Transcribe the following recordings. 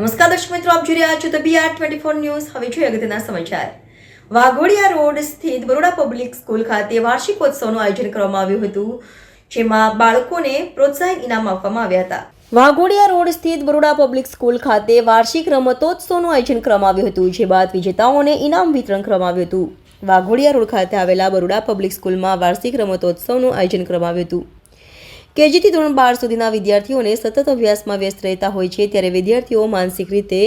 દર્શક મિત્રો, આપ જોઈ રહ્યા છો તબીઆર બીઆર ટ્વેન્ટી ફોર ન્યૂઝ હવે જોઈએ અગત્યના સમાચાર. વાઘોડિયા રોડ સ્થિત બરોડા પબ્લિક સ્કૂલ ખાતે વાર્ષિકોત્સવનું આયોજન કરવામાં આવ્યું હતું, જેમાં બાળકોને પ્રોત્સાહન ઇનામ આપવામાં આવ્યા હતા. વાઘોડિયા રોડ સ્થિત બરોડા પબ્લિક સ્કૂલ ખાતે વાર્ષિક રમતોત્સવનું આયોજન કરવામાં આવ્યું હતું, જે બાદ વિજેતાઓને ઇનામ વિતરણ કરવામાં આવ્યું હતું. વાઘોડિયા રોડ ખાતે આવેલા બરોડા પબ્લિક સ્કૂલમાં વાર્ષિક રમતોત્સવનું આયોજન કરવામાં આવ્યું હતું. કેજીથી ધોરણ બાર સુધીના વિદ્યાર્થીઓને સતત અભ્યાસમાં વ્યસ્ત રહેતા હોય છે, ત્યારે વિદ્યાર્થીઓ માનસિક રીતે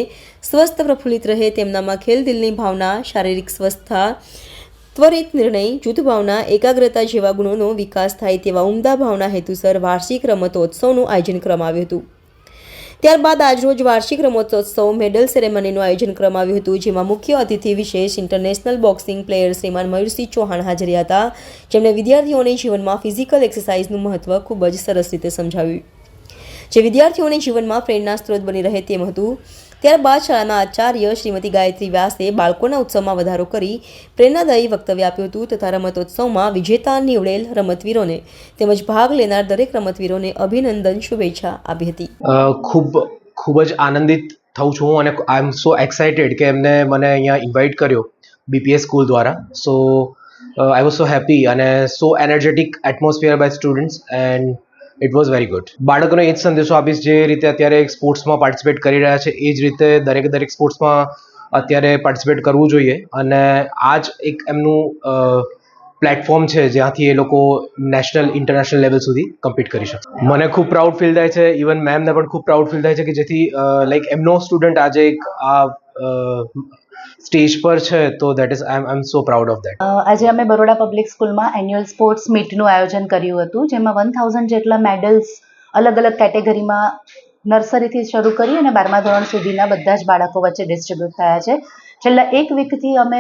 સ્વસ્થ પ્રફુલ્લિત રહે તેમનામાં ખેલ દિલની ભાવના, શારીરિક સ્વસ્થતા, ત્વરિત નિર્ણય, જૂથ ભાવના, એકાગ્રતા જેવા ગુણોનો વિકાસ થાય તેવા ઉમદા ભાવના હેતુસર વાર્ષિક રમતોત્સવનું આયોજન કરવામાં આવ્યું હતું. ત્યારબાદ આજરોજ વાર્ષિક રમતોત્સવ મેડલ સેરેમનીનું આયોજન કરવામાં હતું, જેમાં મુખ્ય અતિથિ વિશેષ ઇન્ટરનેશનલ બોક્સિંગ પ્લેયર શ્રીમાન મયુરસિંહ ચૌહાણ હાજર હતા. જેમણે વિદ્યાર્થીઓને જીવનમાં ફિઝિકલ એક્સરસાઇઝનું મહત્વ ખૂબ જ સરસ રીતે સમજાવ્યું. જે વિદ્યાર્થીઓને જીવનમાં પ્રેરણા સ્ત્રોત બની રહે તેમ હતું. ત્યારબાદ શાળાના આચાર્ય શ્રીમતી ગાયત્રી વ્યાસે બાળકોના ઉત્સવમાં વધારો કરી પ્રેરણાદાયી વક્તવ્ય આપ્યું હતું તથા રમતોત્સવમાં વિજેતા નીવડેલ રમતવીરોને તેમજ ભાગ લેનાર દરેક રમતવીરોને અભિનંદન શુભેચ્છા આપી હતી. ખૂબ ખૂબ જ આનંદિત થઉં છું અને આઈ એમ સો એક્સાઇટેડ કે એમને મને અહીંયા ઇન્વાઇટ કર્યો બીપીએસ સ્કૂલ દ્વારા. સો આઈ વોઝ સો હેપી અને so energetic atmosphere by students and it was very good બાળકોને એ જ સંદેશો આપીશ જે રીતે અત્યારે સ્પોર્ટ્સમાં પાર્ટિસિપેટ કરી રહ્યા છે, એ જ રીતે દરેક દરેક સ્પોર્ટ્સમાં અત્યારે પાર્ટિસિપેટ કરવું જોઈએ. અને આ જ એક એમનું પ્લેટફોર્મ છે જ્યાંથી એ લોકો નેશનલ ઇન્ટરનેશનલ લેવલ સુધી કમ્પીટ કરી શકે મને ખૂબ પ્રાઉડ ફીલ થાય છે. ઇવન મેમને પણ ખૂબ પ્રાઉડ ફીલ થાય છે કે જેથી લાઈક એમનો સ્ટુડન્ટ આજે એક આ સ્ટેજ પર છે, તો that is I am so proud of that આજે અમે બરોડા પબ્લિક સ્કૂલમાં એન્યુઅલ સ્પોર્ટ્સ મીટનું આયોજન કર્યું હતું, જેમાં વન થાઉઝન્ડ જેટલા મેડલ્સ અલગ અલગ કેટેગરીમાં નર્સરીથી શરૂ કરી અને બારમા ધોરણ સુધીના બધા જ બાળકો વચ્ચે ડિસ્ટ્રીબ્યુટ થયા છે. છેલ્લા એક વીકથી અમે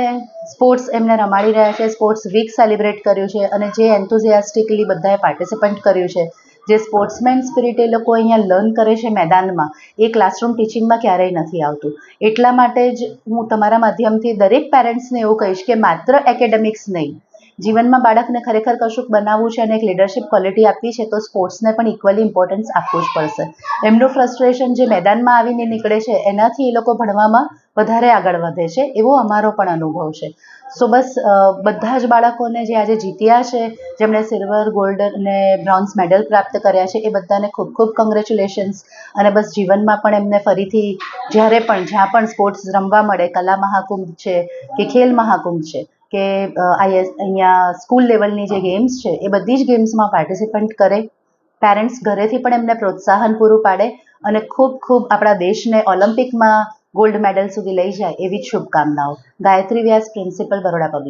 સ્પોર્ટ્સ એમને રમાડી રહ્યા છે સ્પોર્ટ્સ વીક સેલિબ્રેટ કર્યું છે અને જે એન્થુઝિયાસ્ટિકલી બધાએ પાર્ટિસિપન્ટ કર્યું છે જે સ્પોર્ટ્સમેન સ્પિરિટ એ લોકો અહીંયા લર્ન કરે છે મેદાનમાં, એ ક્લાસરૂમ ટીચિંગમાં ક્યારેય નથી આવતું. એટલા માટે જ હું તમારા માધ્યમથી દરેક પેરેન્ટ્સને એવું કહીશ કે માત્ર એકેડેમિક્સ નહીં. જીવનમાં બાળકને ખરેખર કશુંક બનાવવું છે અને એક લીડરશિપ ક્વોલિટી આપવી છે, તો સ્પોર્ટ્સને પણ ઇક્વલી ઇમ્પોર્ટન્સ આપવું જ પડશે. એમનું ફ્રસ્ટ્રેશન જે મેદાનમાં આવીને નીકળે છે, એનાથી એ લોકો ભણવામાં વધારે આગળ વધે છે, એવો અમારો પણ અનુભવ છે. સો બસ બધા જ બાળકોને જે આજે જીત્યા છે, જેમણે સિલ્વર ગોલ્ડ અને બ્રોન્ઝ મેડલ પ્રાપ્ત કર્યા છે, એ બધાને ખૂબ ખૂબ કોંગ્રેચ્યુલેશન્સ અને બસ જીવનમાં પણ એમને ફરીથી જ્યારે પણ જ્યાં પણ સ્પોર્ટ્સ રમવા મળે, કલા મહાકુંભ છે કે ખેલ મહાકુંભ છે કે અહીંયા સ્કૂલ લેવલની જે ગેમ્સ છે, એ બધી જ ગેમ્સમાં પાર્ટિસિપન્ટ કરે. પેરેન્ટ્સ ઘરેથી પણ એમને પ્રોત્સાહન પૂરું પાડે અને ખૂબ ખૂબ આપણા દેશને ઓલિમ્પિકમાં ગોલ્ડ મેડલ સુધી લઈ જાય એવી જ શુભકામનાઓ. Gayatri Vyas principal Baroda public